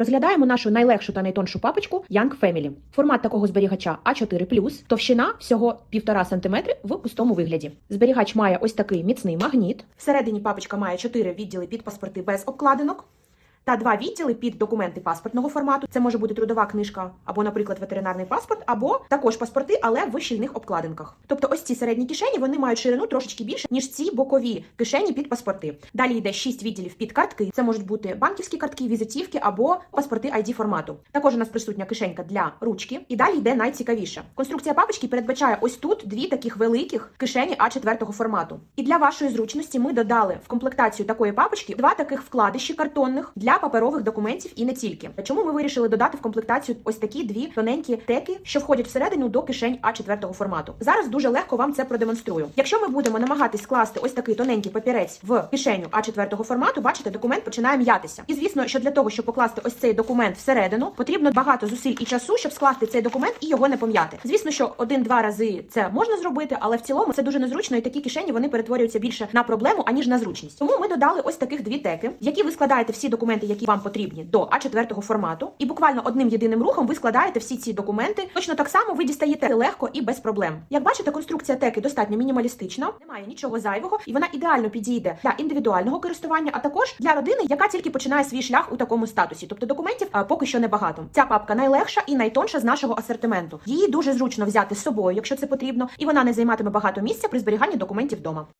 Розглядаємо нашу найлегшу та найтоншу папочку Young Family. Формат такого зберігача А4+, товщина всього 1,5 см в пустому вигляді. Зберігач має ось такий міцний магніт. Всередині папочка має 4 відділи під паспорти без обкладинок. Та два відділи під документи паспортного формату. Це може бути трудова книжка або, наприклад, ветеринарний паспорт, або також паспорти, але в щільних обкладинках. Тобто, ось ці середні кишені вони мають ширину трошечки більше, ніж ці бокові кишені під паспорти. Далі йде 6 відділів під картки. Це можуть бути банківські картки, візитівки або паспорти ID формату. Також у нас присутня кишенька для ручки. І далі йде найцікавіше. Конструкція папочки передбачає ось тут дві таких великих кишені А4 формату. І для вашої зручності ми додали в комплектацію такої папочки два таких вкладиші картонних для паперових документів і не тільки. Чому ми вирішили додати в комплектацію ось такі дві тоненькі теки, що входять всередину до кишень А4 формату? Зараз дуже легко вам це продемонструю. Якщо ми будемо намагатись скласти ось такий тоненький папірець в кишеню А4 формату, бачите, документ починає м'ятися. І звісно, що для того, щоб покласти ось цей документ всередину, потрібно багато зусиль і часу, щоб скласти цей документ і його не пом'яти. Звісно, що один-два рази це можна зробити, але в цілому це дуже незручно, і такі кишені вони перетворюються більше на проблему аніж на зручність. Тому ми додали ось таких дві теки, які ви складаєте всі документи, які вам потрібні до А4 формату, і буквально одним єдиним рухом ви складаєте всі ці документи. Точно так само ви дістаєте легко і без проблем. Як бачите, конструкція теки достатньо мінімалістична, немає нічого зайвого, і вона ідеально підійде для індивідуального користування, а також для родини, яка тільки починає свій шлях у такому статусі. Тобто документів а, поки що небагато. Ця папка найлегша і найтонша з нашого асортименту. Її дуже зручно взяти з собою, якщо це потрібно, і вона не займатиме багато місця при зберіганні документів вдома.